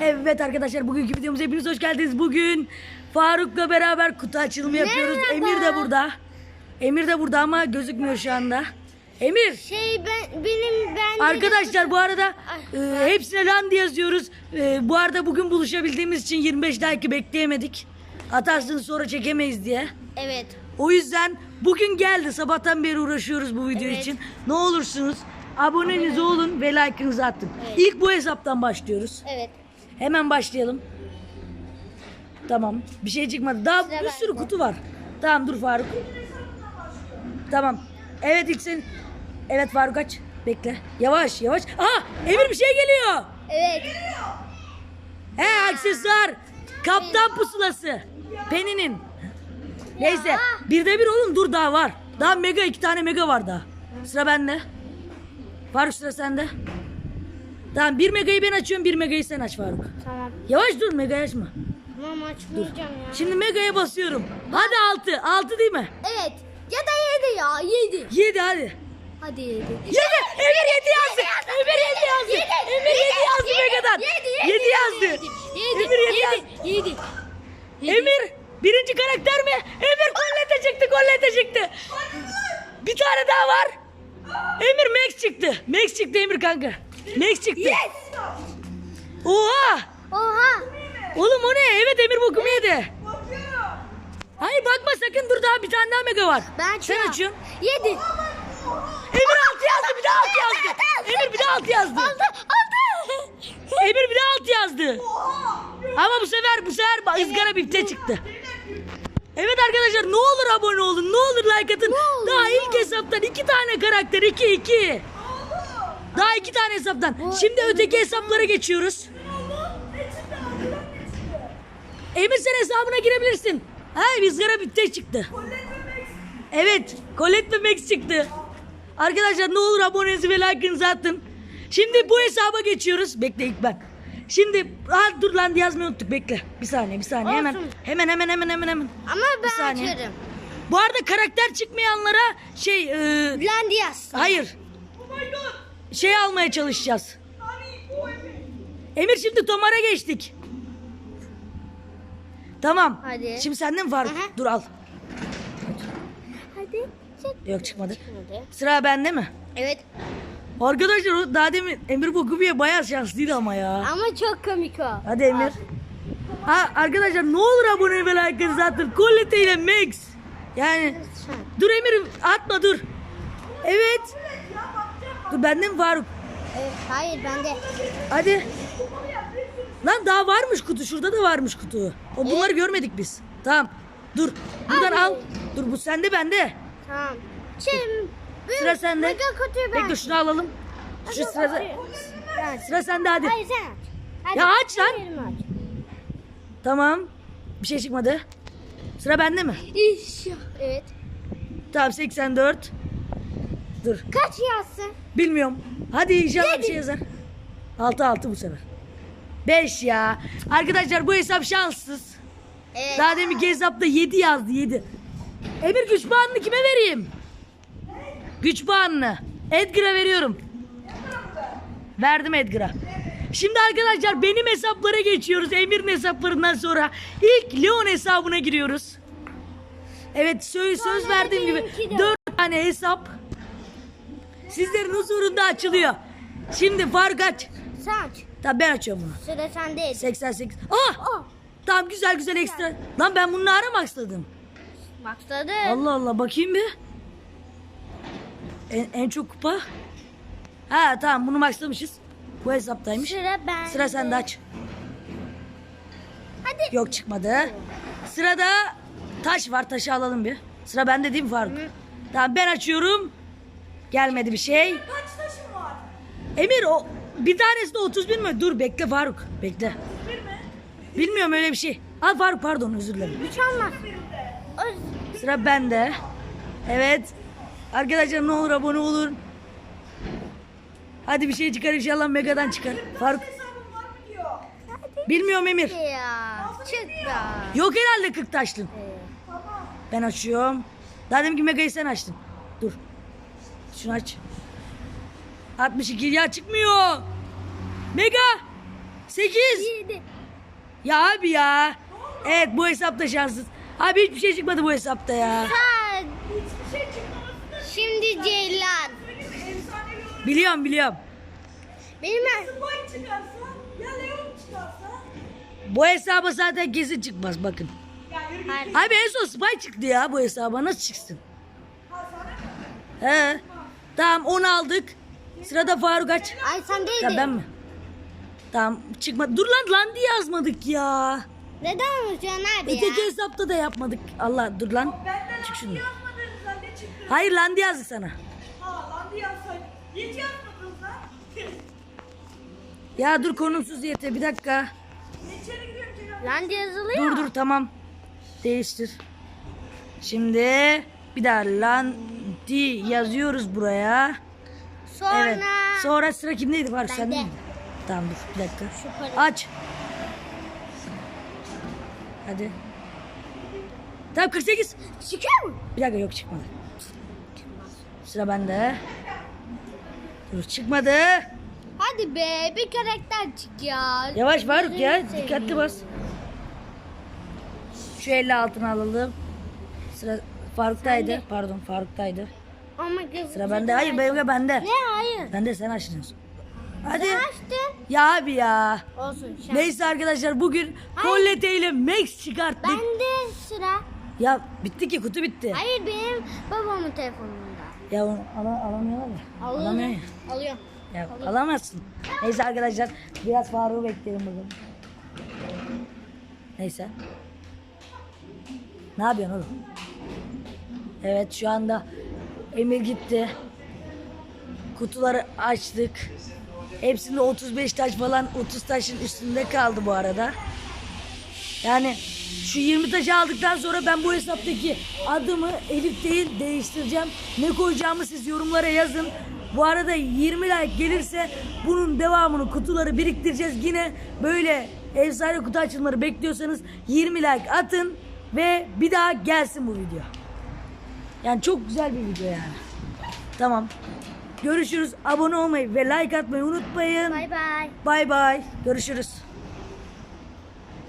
Evet arkadaşlar bugünkü videomuza hepiniz hoş geldiniz. Bugün Faruk'la beraber kutu açılımı yapıyoruz. Emir de burada. Emir de burada ama gözükmüyor şu anda. Emir Şey ben benim ben arkadaşlar bu arada e, hepsine Landi yazıyoruz. E, bu arada bugün buluşabildiğimiz için 25 like bekleyemedik. Atarsınız sonra çekemeyiz diye. Evet. O yüzden bugün geldi. Sabahtan beri uğraşıyoruz bu video Evet. için. Ne olursunuz aboneniz olun ve like'ınızı atın. Evet. İlk bu hesaptan başlıyoruz. Evet. Hemen başlayalım. Tamam. Bir şey çıkmadı. Daha Sıra bir sürü bende. kutu var. Tamam dur Faruk. Tamam. Evet ilk sen. Evet Faruk aç. Bekle. Yavaş yavaş. Aha Emir bir şey geliyor. Evet. He aksesuar. Kaptan pusulası. Peninin. Neyse. Bir de bir oğlum dur daha var. Daha mega iki tane mega var daha. Sıra bende. Faruk sıra sende. Tamam bir megayı ben açıyorum bir megayı sen aç Faruk. Tamam. Yavaş dur megayı açma. Tamam açmayacağım ya. Şimdi megaya basıyorum. Hadi altı. Altı değil mi? Evet. Ya da yedi ya. Yedi. Yedi hadi. Hadi yedi. Yedi. Emir yedi yazdı. Emir yedi yazdı. Emir yedi yazdı megadan. Yedi. Yedi yazdı. Yedi. Emir yedi yazdı. Yedi. Emir birinci karakter mi? Emir kollete çıktı kollete çıktı. Bir tane daha var. Emir Max çıktı. Max çıktı Emir kanka. Max çıktı. Oha. Oha. Oğlum o ne? Evet Emir bokumu yedi. Hayır bakma sakın dur daha bir tane daha mega var. Ben Sen açıyorum. açıyorsun. Yedi. Emir altı yazdı bir daha altı yazdı. Emir bir daha altı yazdı. Aldı. Aldı. Emir bir daha altı yazdı. Ama bu sefer bu sefer ızgara bipte çıktı. Evet arkadaşlar ne olur abone olun. Ne olur like atın. Daha ne ilk hesaptan iki tane karakter. iki iki. Daha iki tane hesaptan. Şimdi öteki hesaplara geçiyoruz. Emir sen hesabına girebilirsin. Ha ızgara bipte çıktı. Evet. Colette ve Max çıktı. Arkadaşlar ne olur abonenizi ve like'ınızı atın. Şimdi bu hesaba geçiyoruz. Bekle ilk ben. Şimdi ha, dur lan yazmayı unuttuk bekle. Bir saniye bir saniye hemen. Olsun. Hemen hemen hemen hemen hemen. Ama Bir ben saniye. açarım. Bu arada karakter çıkmayanlara şey e, Blandias. hayır. Şey almaya çalışacağız. Emir şimdi Tomar'a geçtik. Tamam. Hadi. Şimdi senden mi Faruk? Hı. Dur al. Hadi. Çek. Yok çıkmadı. Hadi. Sıra bende mi? Evet. Arkadaşlar o daha demin Emir Bokubi'ye bayağı şanslıydı ama ya. Ama çok komik o. Hadi Emir. Ha arkadaşlar ne olur abone ve like atın. Colette ile Max. Yani dur Emir atma dur. Evet. Dur bende mi Faruk? Evet, hayır bende. Hadi. Lan daha varmış kutu. Şurada da varmış kutu. O bunları görmedik biz. Tamam. Dur. Buradan Abi. al. Dur bu sende bende. Tamam. Şimdi Sıra sende. Mega kutuyu ben. Bekle şunu alalım. Şu sıra, Ben. sıra sende hadi. Hayır sen aç. Hadi. Ya aç lan. Aç. Tamam. Bir şey çıkmadı. Sıra bende mi? Evet. Tamam 84. Dur. Kaç yazsın? Bilmiyorum. Hadi inşallah bir şey yazar. 6 6 bu sefer. 5 ya. Arkadaşlar bu hesap şanssız. Evet. Daha deminki hesapta 7 yazdı 7. Emir güç puanını kime vereyim? Güç puanını. Edgar'a veriyorum. Verdim Edgar'a. Şimdi arkadaşlar benim hesaplara geçiyoruz. Emir'in hesaplarından sonra ilk Leon hesabına giriyoruz. Evet söz, söz verdiğim gibi. 4 tane hesap sizlerin huzurunda açılıyor. Şimdi Faruk aç. Sen aç. Tamam ben açıyorum bunu. Sıra sende. 88. Ah! Oh. Tamam güzel güzel ekstra. Lan ben bunu ara maxladım? Maksadı. Allah Allah bakayım bir. En, en çok kupa. Ha tamam bunu maxlamışız. Bu hesaptaymış. Sıra bende. Sıra sende aç. Hadi. Yok çıkmadı. Sırada taş var. Taşı alalım bir. Sıra bende değil mi Faruk? Tamam ben açıyorum. Gelmedi bir şey. Kaç taşın var? Emir o bir tanesi de 30 bin mi? Dur bekle Faruk. Bekle. Bilmiyorum öyle bir şey. Al Faruk pardon özür dilerim. Üç olmaz. Sıra bende. Evet. Arkadaşlar ne olur abone olun. Hadi bir şey çıkar inşallah Mega'dan çıkar. Faruk. Hesabın var mı diyor. Bilmiyorum Emir. Ya. Çık ya. Yok herhalde 40 taşlın. Tamam. Ben açıyorum. Daha demin ki Mega'yı sen açtın. Dur. Şunu aç. 62 ya çıkmıyor. Mega. 8. 7. Ya abi ya. Evet bu hesapta şanssız. Abi hiçbir şey çıkmadı bu hesapta ya. Hiçbir şey Şimdi Ceylan. Biliyorum biliyorum. Benim Spike çıkarsa ya Leon çıkarsa. Bu hesaba zaten kesin çıkmaz bakın. Hayır. Abi en son spy çıktı ya bu hesaba nasıl çıksın? ha? He. Tamam 10 aldık. Sırada Faruk aç. Ay sen Ya değildin. ben mi? Tamam çıkmadı. Dur lan lan diye yazmadık ya. Neden unutuyorsun abi ya? Öteki hesapta da yapmadık. Allah dur lan. Benden Çık Çık şunu. yazmadınız lan ne çıktı? Hayır lan diye yazdı sana. Ha lan diye yazsaydın. Hiç yazmadınız lan. Ya dur konumsuz yeter bir dakika. İçeri giriyorum Kenan. Lan diye yazılıyor. Dur dur tamam. Değiştir. Şimdi bir daha lan di yazıyoruz buraya. Sonra. Evet. Sonra sıra kimdeydi var sen Bende. miydi? Tamam dur bir dakika. Aç. Hadi. Tamam 48. Çıkıyor mu? Bir dakika yok çıkmadı. Sıra bende. Dur çıkmadı. Hadi be bir karakter çık ya. Yavaş Faruk ya. Dikkatli bas. Şu 50 altını alalım. Sıra Faruk'taydı. Pardon Faruk'taydı. Ama Sıra bende. Hayır benim bende. Ne hayır. Bende sen açtın. Hadi. Ne açtın? Ya abi ya. Olsun şans. Neyse arkadaşlar bugün Colette ile Max çıkarttık. Bende sıra. Ya bitti ki kutu bitti. Hayır benim babamın telefonunda. Ya onu ala, alamıyorlar ya. Alamıyor ya. Alıyorum. Ya alamazsın. Neyse arkadaşlar biraz Faruk'u bekleyelim bakalım. Neyse. Ne yapıyorsun oğlum? Evet şu anda Emir gitti. Kutuları açtık. Hepsinde 35 taş falan 30 taşın üstünde kaldı bu arada. Yani şu 20 taşı aldıktan sonra ben bu hesaptaki adımı Elif değil değiştireceğim. Ne koyacağımı siz yorumlara yazın. Bu arada 20 like gelirse bunun devamını kutuları biriktireceğiz. Yine böyle efsane kutu açılımları bekliyorsanız 20 like atın ve bir daha gelsin bu video. Yani çok güzel bir video yani. Tamam. Görüşürüz. Abone olmayı ve like atmayı unutmayın. Bay bay. Bay bay. Görüşürüz.